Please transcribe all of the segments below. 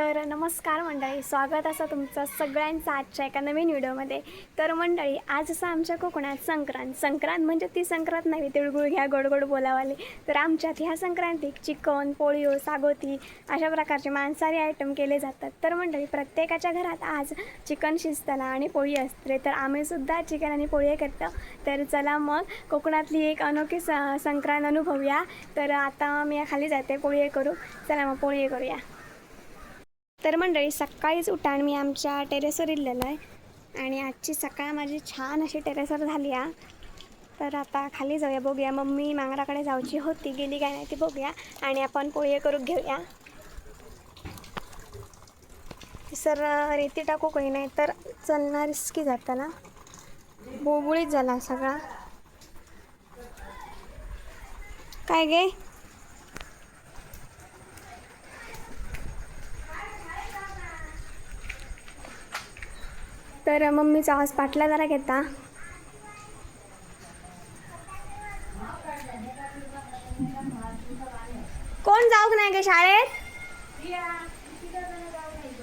तर नमस्कार मंडळी स्वागत असं तुमचं सगळ्यांचं आजच्या एका नवीन व्हिडिओमध्ये. तर मंडळी आज असं आमच्या कोकणात संक्रांत. संक्रांत म्हणजे ती संक्रांत नाही तिळगुळ घ्या गोड गोड बोलावाले. तर आमच्यात ह्या संक्रांतीत चिकन पोळीओ सागोती अशा प्रकारचे मांसाहारी आयटम केले जातात. तर मंडळी प्रत्येकाच्या घरात आज चिकन शिजताना आणि पोळी असते. तर आम्हीसुद्धा चिकन आणि पोळी करतो. तर चला मग कोकणातली एक अनोखी स संक्रांत अनुभवूया. तर आता मी खाली जाते पोळी करू. चला मग पोळी करूया. तर मंडळी सकाळीच उठाण मी आमच्या टेरेसवर इलेलं आहे आणि आजची सकाळ माझी छान अशी टेरेसवर झाली आहे तर आता खाली जाऊया बघूया. मम्मी मांगराकडे जाऊची होती गेली काय नाही ती बघूया आणि आपण पोळी करून घेऊया. सर रेती टाकू काही नाही तर चलणार रिस्की जाताना बोबुळीत झाला सगळा. काय गे? तर मम्मीचा आवाज पाटला जरा घेता. कोण जाऊ नाही का शाळेत?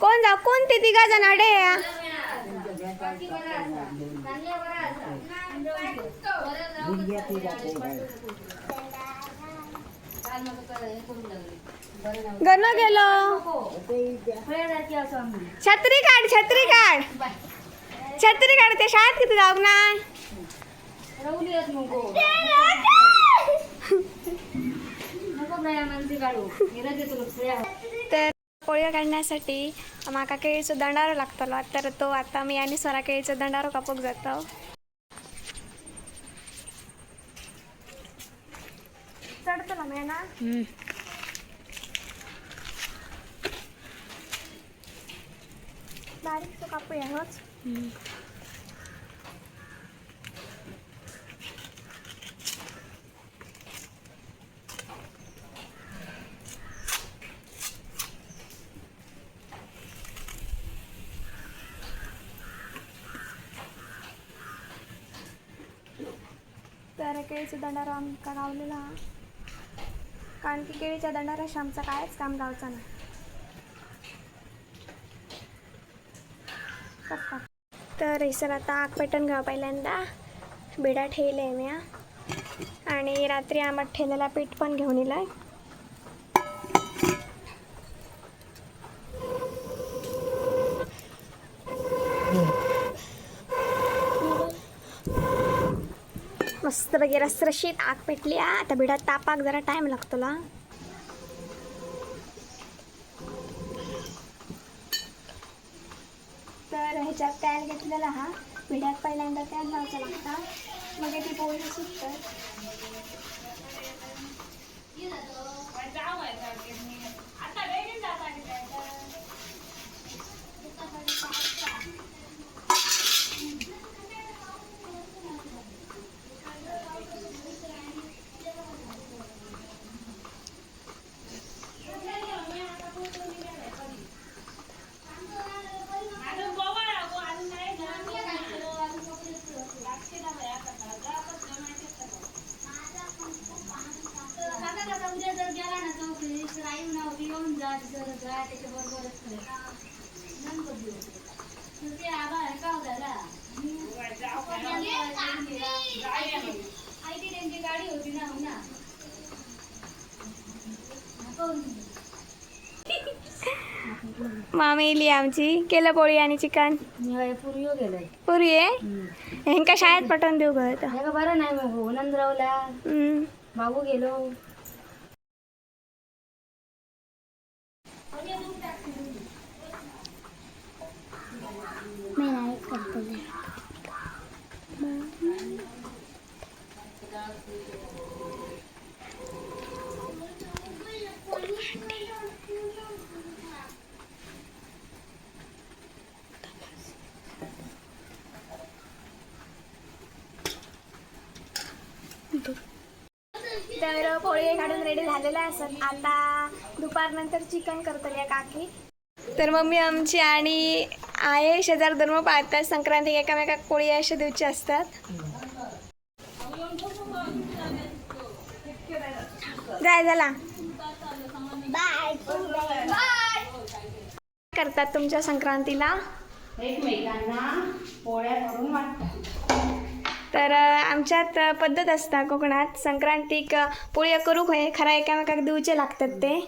कोण जाऊ? कोण ते तिघा जण? अडे. गण गेलो. छत्री काढ छत्री काढ. छत्री काढ ते शाळेत किती जाऊ नाही तर पोळ्या काढण्यासाठी माका केळीचं दंडारो लागतलो तर तो आता मी आणि स्वरा केळीचं दंडारो कापूक जातो. चढतो मी ना? बारीक तो कापूया होच तर केळीचा दंडारा आमका गावलेला हा. कारण की केळीच्या दंडाराशी आमचा कायच काम गावचा नाही तर सर आता आग पेटन घ्यावं पहिल्यांदा बिडा ठेवले आहे मी हा. आणि रात्री आम्हाला ठेल्याला पीठ पण घेऊन येलं मस्त वगैरे रसरशीत आग पेटली. हा. आता बिडात तापाक जरा टाइम लागतो ला तर ह्याच्यात पॅन घेतलेला हा? पिढ्यात पहिल्यांदा पॅन लावायचं लागता? मग ती पोळी सुटतं. मामी इली आमची. केलं पोळी आणि चिकन. गेलोय. पुरी आहे? ह्यांका शाळेत पटवून देऊ का बरं नाही मग नंदरावला. बाबू गेलो. मी नाही करतो तर पोळी काढून रेडी झालेला असत आता दुपारनंतर चिकन करतली काकी. तर मम्मी आमची आणि आहे शेजार धर्म पाळतात संक्रांती एकामेकाक पोळी अशा दिवची असतात. जाय झाला बाय करतात तुमच्या संक्रांतीला. एकमेकांना पोळ्या करून वाटतात. तर आमच्यात पद्धत असता कोकणात. संक्रांतीक अ, पोळ्या करू होय खरा एकामेकाक दिवचे लागतात ते.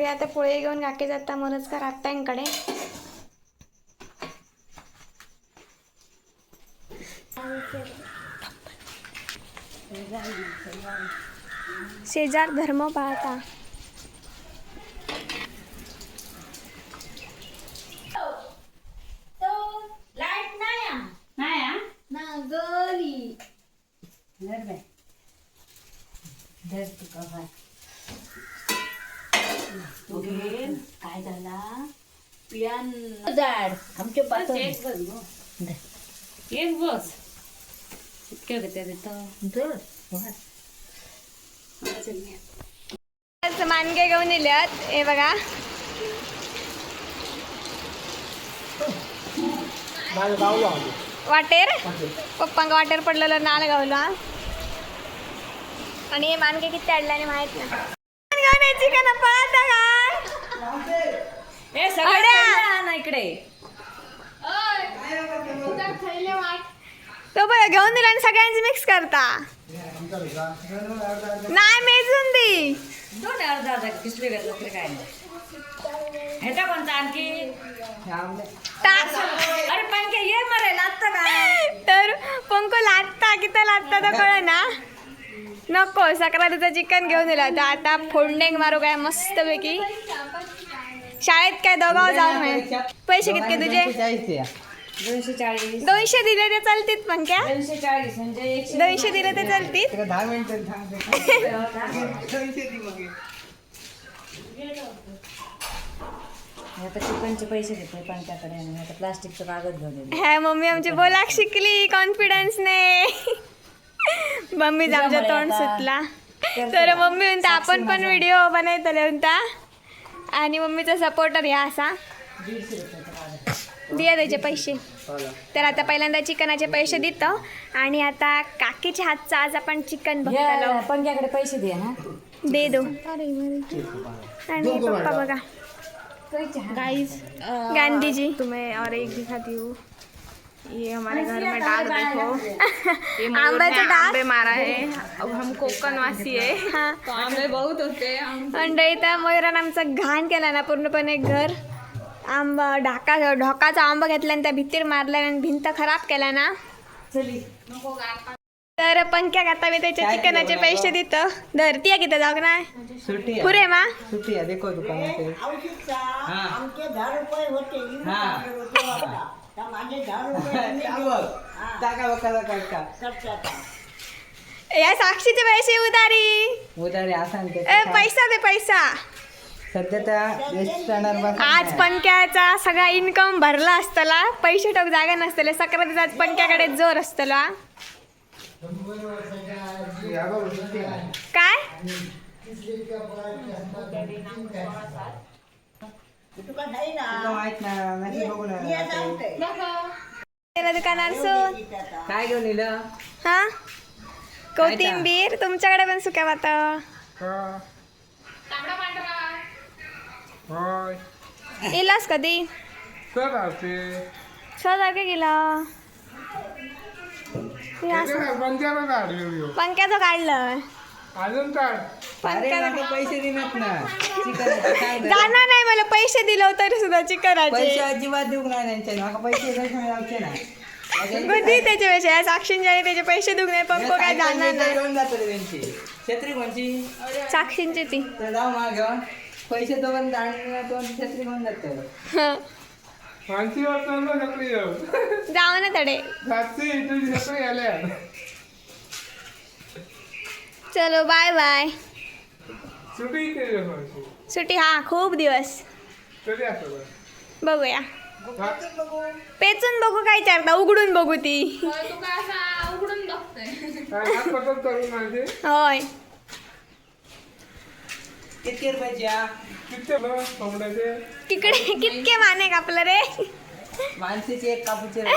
तरी आता पोळे घेऊन काके जाता मनच का रात्यांकडे शेजार धर्म हा? धर बाई. धर तू कव्हा. काय झाला? पियान जाड. आमचे पाच एक बस गो. एक बस. इतक्या घेते तिथं आज मानगे घेऊन येल्यात हे बघा. वाटेर? पप्पांक वाटेर पडलेलं नाल गावला. आणि हे मानगे किती अडल्याने माहीत नाही. घेऊन यायची का? अड्या. सगळ्या ना इकडे. तो बघ घेऊन दिला आणि सगळ्यांची मिक्स करता. नाही मेजून दी. दोन अर्धा अर्धा किसले घेतलं तरी काय ह्याचा कोणता आणखी? ता- अरे पण काय ये मरे लागतं काय तर पंको लाटता किती लाटता तर कळ ना नको सक्रातीचं चिकन घेऊन दिला होता. आता फोडणेक मारू काय मस्त पैकी शाळेत काय दोघाव जाऊ नये पैसे कितके तुझे? दोनशे चाळीस दोनशे दिले ते चालतीत पण क्या? दोनशे चाळीस म्हणजे दोनशे दिले ते चालतीत? दहा आता चिकनचे पैसे घेतले पण त्याकडे आता प्लास्टिकचं कागद घेऊन मम्मी आमची बोलाक शिकली कॉन्फिडन्सने मम्मीच आमच्या तोंड सुटला. तर मम्मी म्हणता आपण पण व्हिडिओ बनवतले म्हणता आणि मम्मीचा सपोर्टर ह्या असा. दिया त्याचे पैसे. तर आता पहिल्यांदा चिकनाचे पैसे देतो. आणि आता काकीच्या हातचा आज आपण चिकन बघतो या पैसे दे ना. दे दो. आणि पप्पा बघा. गाइस गांधी जी तुम्हें और एक दिखाती हूँ ये हमारे घर में डाक देखो। ये मयूर आंब्याचं ने डाक? आंबे मारा है। अब हम कोकण वासी है। तो आंबे बहुत होते हैं हम मंडळी तर मयुरानं आमचं घाण केला ना पूर्णपणे घर। आंबा ढाका ढोकाचा आंबा घेतला आणि त्या भिंतीर मारला आणि भिंत खराब केला ना। तर पंख्या आता मी त्याचे चिकनाचे पैसे देतो धरती किती जाऊ ना सुट्टी आहे. पुरे मा? सुट्टी आहे देखो दुकानात. हा. टाका बघा काढता या साक्षीचे पैसे उधारी. उधारी आसान ते ए पैसा दे पैसा. सध्या त्या रेस्टॉरंट आज पंक्याचा सगळा इन्कम भरला असतला. पैसे टोक जागा नसतले. सक्रातीचा आज पंक्याकडे जोर असतला. काय? माहीत ना मेसेज बघू ना. त्याला दुकानार सो. काय घेऊन येलं हा? कोथिंबीर. तुमच्याकडे पण सुक्या वात येलास कधी? गेला. असं. पंख्याचं काढलं. अजून काय अरे पंख्याचं मला पैसे देणार ना चिकन काय झालं? जाणार नाही मला पैसे दिले तरी सुद्धा चिकनाचे. पैसे अजिबात देऊ नाही त्यांच्या पैसे कसे लावचे ना. कधी त्याचे पैसे साक्षींच्या त्याचे पैसे देऊ नाही पंख काय जाणार नाही. घेऊन जातो रे त्यांची. छत्री कोणची? साक्षींची ती. तर जाऊ मला घेऊन. पैसे तो पण छत्री घेऊन जातो. हं. जाऊ ना तडे. तुझी आल्या. चलो बाय बाय सुटी सुट्टी हा खूप दिवस. बघूया. पेचून बघू काय चारता उघडून बघू ती. होय, तिकडे कितके माने कापलं रे? माणसाची एक कापूचे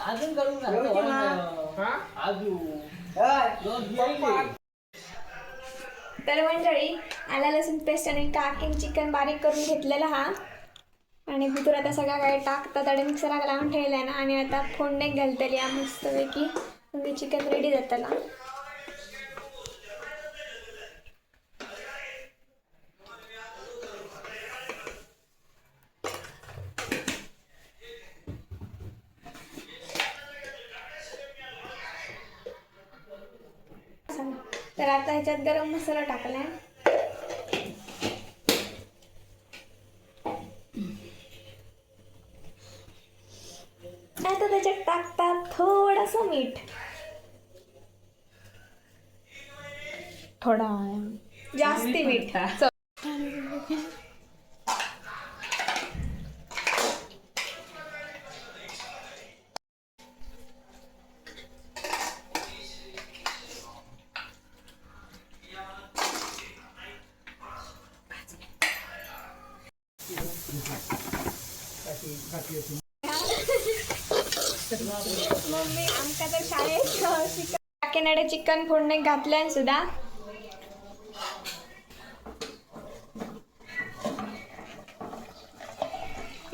अजून करून घालतो. अजून तर मंडळी आला लसूण पेस्ट आणि टाकीन चिकन बारीक करून घेतलेला हा आणि भितर आता सगळ्या काही टाकतात आणि मिक्सराक लावून ठेवला ना. आणि आता फोडणे घालतली या मस्तपैकी. म्हणजे चिकन रेडी जाताला तर आता ह्याच्यात गरम मसाला टाकलाय. मीठ. थोडा जास्ती मीठ. मम्मी आमका तर शाळेत चिकन काकीनाडे चिकन फोडणे घातल्यान सुद्धा.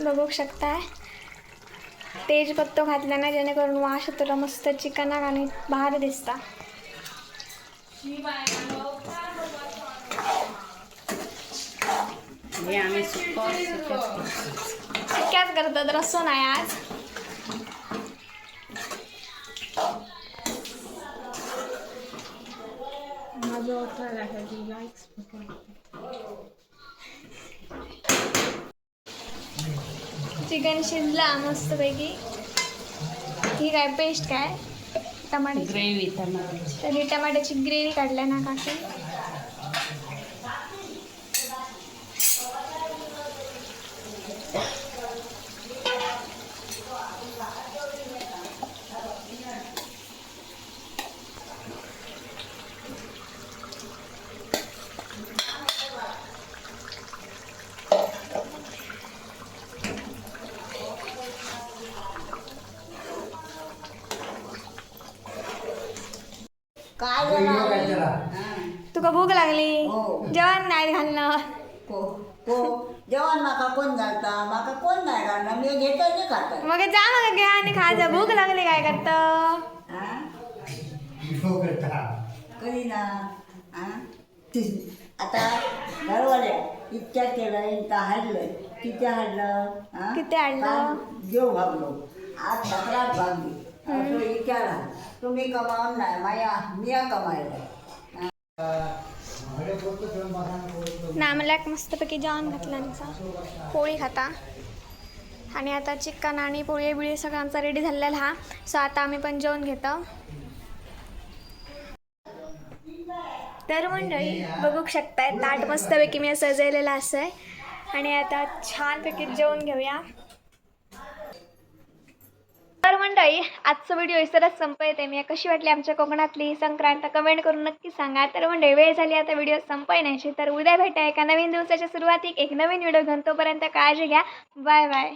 बघू शकताय तेजपत्तो घातला ना जेणेकरून वास तुला मस्त चिकनाक आणि भार दिसता. चिक्याच करतात रस्सो नाही आज. लाईक्स चिकन शिजला मस्तपैकी ही काय पेस्ट काय टमाटे ग्रेव्ही टमाट्याची तर ही टमाट्याची ग्रेव्ही काढल्या ना काकी तुका भूक लागली जेवण नाही घालणं को को जेवण म्हाका कोण घालता म्हाका कोण नाही घालना मी मग जा मग घ्या आणि खायचा भूक लागली काय करत? हा? कधी ना. हा? आता घरवाल्या इतक्या केलं इतकं हाडलं. किती हाडलं? हा? किती हाडलं? जेव भागलो. आज तक्रार भागली. असं विचारा तुम्ही कमावून नाही. माया मिया कमायला नामल्याक मस्तपैकी जेवण घातलं आमचा. पोळी खाता. आणि आता चिकन आणि पोळी बिळी सगळं आमचा रेडी झालेला हा. सो आता आम्ही पण जेवण घेतो. तर मंडळी बघू शकताय ताट मस्तपैकी मी सजवलेलं असं आहे. आणि आता छानपैकी जेवण घेऊया. तर मंडळी आजचा व्हिडिओ इसरच संपयते मी कशी वाटली आमच्या कोकणातली संक्रांत? कमेंट करून नक्की सांगा. तर मंडळी वेळ झाली आता व्हिडिओ संपयण्याची तर उद्या भेटा एका नवीन दिवसाच्या सुरुवातीक एक नवीन व्हिडिओ घेऊन तोपर्यंत काळजी घ्या. Bye bye